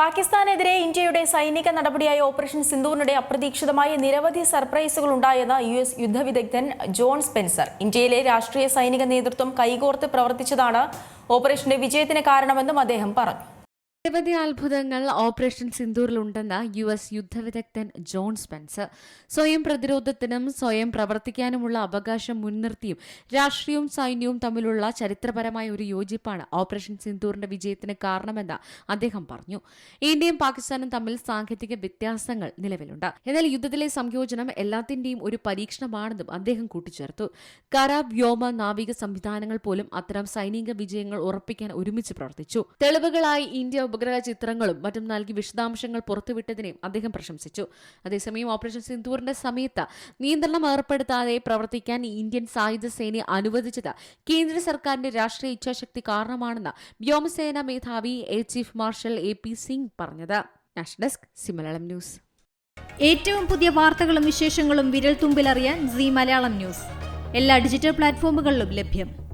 പാകിസ്ഥാനെതിരെ ഇന്ത്യയുടെ സൈനിക നടപടിയായ ഓപ്പറേഷൻ സിന്ദൂറിനിടെ അപ്രതീക്ഷിതമായ നിരവധി സർപ്രൈസുകൾ ഉണ്ടായെന്ന് യു എസ് യുദ്ധവിദഗ്ധൻ ജോൺ സ്പെൻസർ. ഇന്ത്യയിലെ രാഷ്ട്രീയ സൈനിക നേതൃത്വം കൈകോർത്ത് പ്രവർത്തിച്ചതാണ് ഓപ്പറേഷന്റെ വിജയത്തിന് കാരണമെന്നും അദ്ദേഹം പറഞ്ഞു. നിരവധി അത്ഭുതങ്ങൾ ഓപ്പറേഷൻ സിന്ദൂറിലുണ്ടെന്ന് യു എസ് യുദ്ധവിദഗ്ധൻ ജോൺ സ്പെൻസർ. സ്വയം പ്രതിരോധത്തിനും സ്വയം പ്രവർത്തിക്കാനുമുള്ള അവകാശം മുൻനിർത്തിയും രാഷ്ട്രീയവും സൈന്യവും തമ്മിലുള്ള ചരിത്രപരമായ ഒരു യോജിപ്പാണ് ഓപ്പറേഷൻ സിന്ദൂറിന്റെ വിജയത്തിന് കാരണമെന്ന് അദ്ദേഹം പറഞ്ഞു. ഇന്ത്യയും പാകിസ്ഥാനും തമ്മിൽ സാങ്കേതിക വ്യത്യാസങ്ങൾ നിലവിലുണ്ട്. എന്നാൽ യുദ്ധത്തിലെ സംയോജനം എല്ലാത്തിന്റെയും ഒരു പരീക്ഷണമാണെന്നും അദ്ദേഹം കൂട്ടിച്ചേർത്തു. കര വ്യോമ നാവിക സംവിധാനങ്ങൾ പോലും അത്തരം സൈനിക വിജയങ്ങൾ ഉറപ്പിക്കാൻ ഒരുമിച്ച് പ്രവർത്തിച്ചു. തെളിവുകളായി ഇന്ത്യ ഉപഗ്രഹ ചിത്രങ്ങളും മറ്റും നൽകി വിശദാംശങ്ങൾ പുറത്തുവിട്ടതിനെയും അദ്ദേഹം പ്രശംസിച്ചു. അതേസമയം ഓപ്പറേഷൻ സിന്ദൂറിന്റെ സമയത്ത് നിയന്ത്രണം ഏർപ്പെടുത്താതെ പ്രവർത്തിക്കാൻ ഇന്ത്യൻ സായുധ സേനയെ അനുവദിച്ചത് കേന്ദ്ര സർക്കാരിന്റെ രാഷ്ട്രീയ ഇച്ഛാശക്തി കാരണമാണെന്ന് വ്യോമസേന മേധാവി air chief marshal A P Singh പറഞ്ഞത്. National desk news. ഏറ്റവും പുതിയ വാർത്തകളും വിശേഷങ്ങളും വിരൽ തുമ്പിലറിയാൻ സി മലയാളം ന്യൂസ്. എല്ലാ ഡിജിറ്റൽ പ്ലാറ്റ്ഫോമുകളിലും ലഭ്യം.